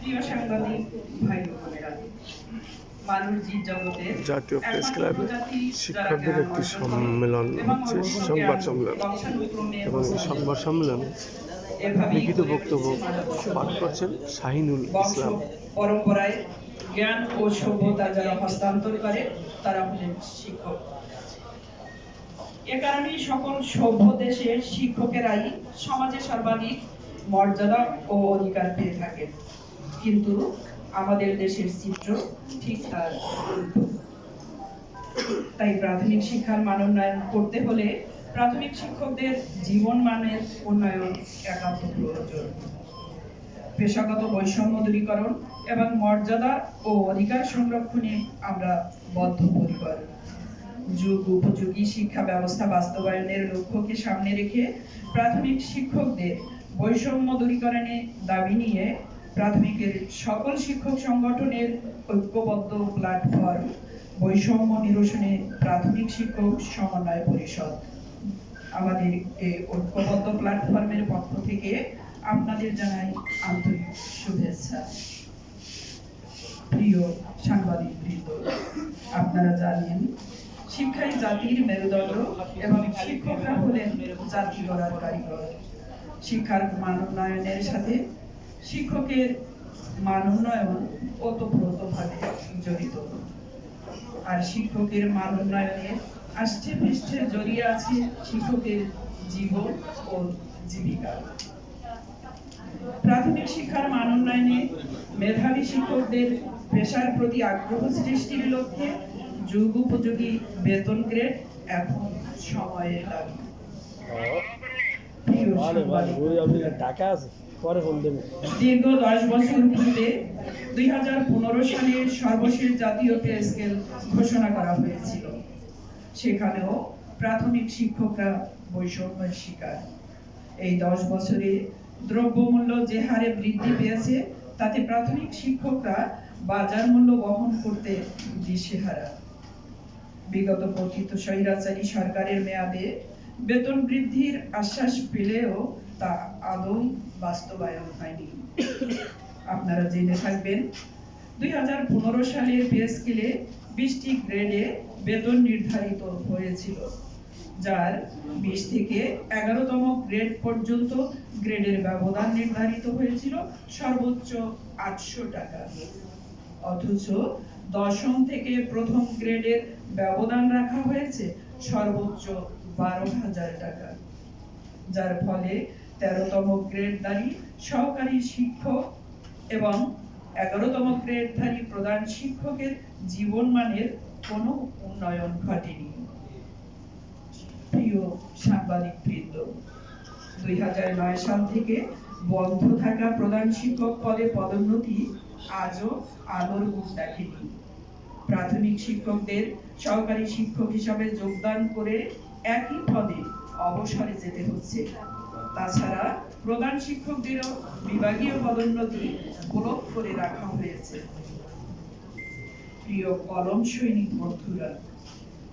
প্রিয় সাংবাদিক ভাই বোনেরা, মানব জীব জগতের জাতীয় প্রেস ক্লাবে শিক্ষকদের একটি সম্মেলন হচ্ছে, সংবাদ সম্মেলন। এবং সংবাদ সম্মেলনে লিখিত বক্তব্য। পাঠ করছেন শাহিনুল ইসলাম পরম্পরায় জ্ঞান ও সভ্যতা যারা হস্তান্তর করে তারা হলেন শিক্ষক এ কারণেই সকল সভ্য দেশের শিক্ষকেরাই সমাজে সর্বাধিক মর্যাদা ও অধিকার পেয়ে থাকে কিন্তু আমাদের দেশের চিত্র ঠিক তার। তাই প্রাথমিক শিক্ষার মান উন্নয়ন করতে হলে প্রাথমিক শিক্ষকদের জীবন মানের উন্নয়ন একান্ত প্রয়োজন পেশাগত বৈষম্য দূরীকরণ এবং মর্যাদা ও অধিকার সংরক্ষণে আমরা বদ্ধপরিকর যুগ উপযোগী শিক্ষা ব্যবস্থা বাস্তবায়নের লক্ষ্যকে সামনে রেখে প্রাথমিক শিক্ষকদের বৈষম্য দূরীকরণে দাবি নিয়ে প্রাথমিকের সকল শিক্ষক সংগঠনের ঐক্যবদ্ধ প্ল্যাটফর্ম বৈষম্য নিরসনে প্রাথমিক শিক্ষক সমন্বয় পরিষদ। আমাদের এই ঐক্যবদ্ধ প্ল্যাটফর্মের পক্ষ থেকে আপনাদের জানাই আন্তরিক শুভেচ্ছা। প্রিয় সাংবাদিক বৃন্দ, আপনারা জানেন, শিক্ষাই জাতির মেরুদণ্ড এবং শিক্ষকরা হলেন জাতি গড়ার কারিগর। শিক্ষার মান উন্নয়নের সাথে শিক্ষকের মান উন্নয়ন ওতপ্রোতভাবে জড়িত। আর শিক্ষকের মান উন্নয়নে আষ্টে পৃষ্ঠে জড়িয়ে আছে শিক্ষকের জীবন ও জীবিকা। প্রাথমিক শিক্ষার মান উন্নয়নে মেধাবী শিক্ষকদের পেশার প্রতি আগ্রহ সৃষ্টির লক্ষ্যে যুগ উপযোগী বেতন গ্রেড এখন সময়ের দাবি। টাকা আছে পরে ফোন দেবো। দীর্ঘ দশ বছর পূর্বে দুই হাজার পনেরো সালে সর্বশেষ জাতীয় পে স্কেল ঘোষণা করা হয়েছিল। সেখানেও প্রাথমিক শিক্ষকরা বৈষম্যের শিকার। এই দশ বছরে দ্রব্যমূল্য যে হারে বৃদ্ধি পেয়েছে, তাতে প্রাথমিক শিক্ষকরা বাজার মূল্য বহন করতে দিশেহারা। বিগত স্বৈরাচারী সরকারের মেয়াদে বেতন বৃদ্ধির আশ্বাস পেলেও তা আদৌ বাস্তবায়ন হয়নি। আপনারা জেনে থাকবেন, দুই সালের পে স্কেলে বিশটি গ্রেডে বেতন নির্ধারিত হয়েছিল, যার বিশ থেকে এগারোতম গ্রেড পর্যন্ত গ্রেডের ব্যবধান নির্ধারিত হয়েছিল সর্বোচ্চ আটশো টাকা। অথচ দশম থেকে প্রথম গ্রেডের ব্যবধান রাখা হয়েছে সর্বোচ্চ বারো হাজার টাকা, যার ফলে তেরোতম গ্রেডধারী সহকারী শিক্ষক এবং এগারোতম গ্রেডধারী প্রধান শিক্ষকের জীবন মানের কোনো উন্নয়ন ঘটেনি। প্রিয় সাংবাদিক বৃন্দ, দুই সাল থেকে বন্ধ থাকা প্রধান শিক্ষক পদে পদোন্নতি আজও আলোর মুখ দেখেনি। প্রাথমিক শিক্ষকদের সহকারী শিক্ষক হিসাবে যোগদান করে একই পদে অবসরে যেতে হচ্ছে। তাছাড়া প্রধান শিক্ষকদেরও বিভাগীয় পদোন্নতি ব্লক করে রাখা হয়েছে। প্রিয় কলম সৈনিক বন্ধুরা,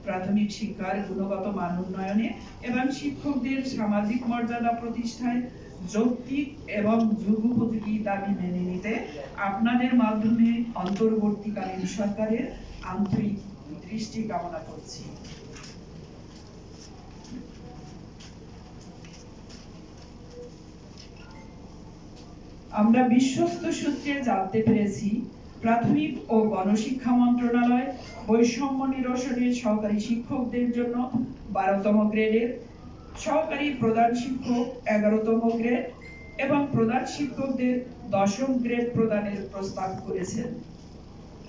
প্রাথমিক শিক্ষার গুণগত মান উন্নয়নে এবং শিক্ষকদের সামাজিক মর্যাদা প্রতিষ্ঠায় যৌক্তিক এবং যুগ উপযোগী দাবি মেনে নিতে আপনাদের মাধ্যমে অন্তর্বর্তীকালীন সরকারের আন্তরিক দৃষ্টি কামনা করছি। আমরা বিশ্বস্ত সূত্রে জানতে পেরেছি, প্রাথমিক ও গণশিক্ষা মন্ত্রণালয় বৈষম্য নিরসনের সহকারী শিক্ষকদের জন্য বারোতম গ্রেডের সহকারী প্রধান শিক্ষক এগারোতম গ্রেড এবং প্রধান শিক্ষকদের দশম গ্রেড প্রদানের প্রস্তাব করেছেন।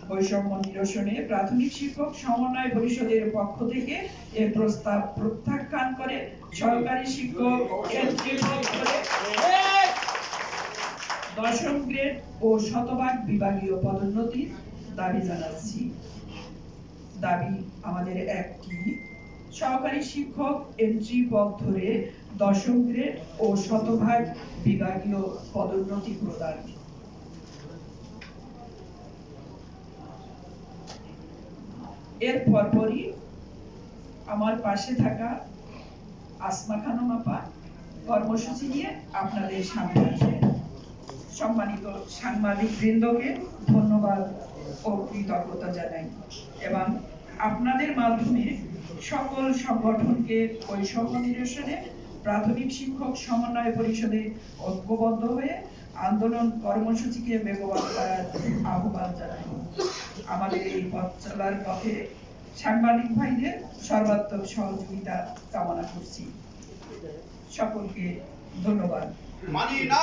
বৈষম্য নিরসনে প্রাথমিক শিক্ষক সমন্বয় পরিষদের পক্ষ থেকে এ প্রস্তাব প্রত্যাখ্যান করে সহকারী শিক্ষক দশম গ্রেড ও শতভাগ বিভাগীয় পদোন্নতির দাবি জানাচ্ছি। দাবি আমাদের একটি। সহকারী শিক্ষক এন্ট্রি পদ ধরে দশম গ্রেড ও শতভাগ বিভাগীয় পদোন্নতি প্রদান। এর পরপরই আমার পাশে থাকা আসমা খানম আপা কর্মসূচি নিয়ে আপনাদের সামনে আসবেন সম্মানিত সাংবাদিক বৃন্দকে ধন্যবাদ ও কৃতজ্ঞতা জানাই। এবং আপনাদের মাধ্যমে সকল সংগঠনকে বৈষম্য নিরসনে প্রাথমিক শিক্ষক সমন্বয় পরিষদে ঐক্যবদ্ধ হয়ে আন্দোলন কর্মসূচিকে বেগবান করার আহ্বান জানাই। আমাদের এই পথ চলার পথে সাংবাদিক ভাইদের সর্বাত্মক সহযোগিতা কামনা করছি। সকলকে ধন্যবাদ। মানি না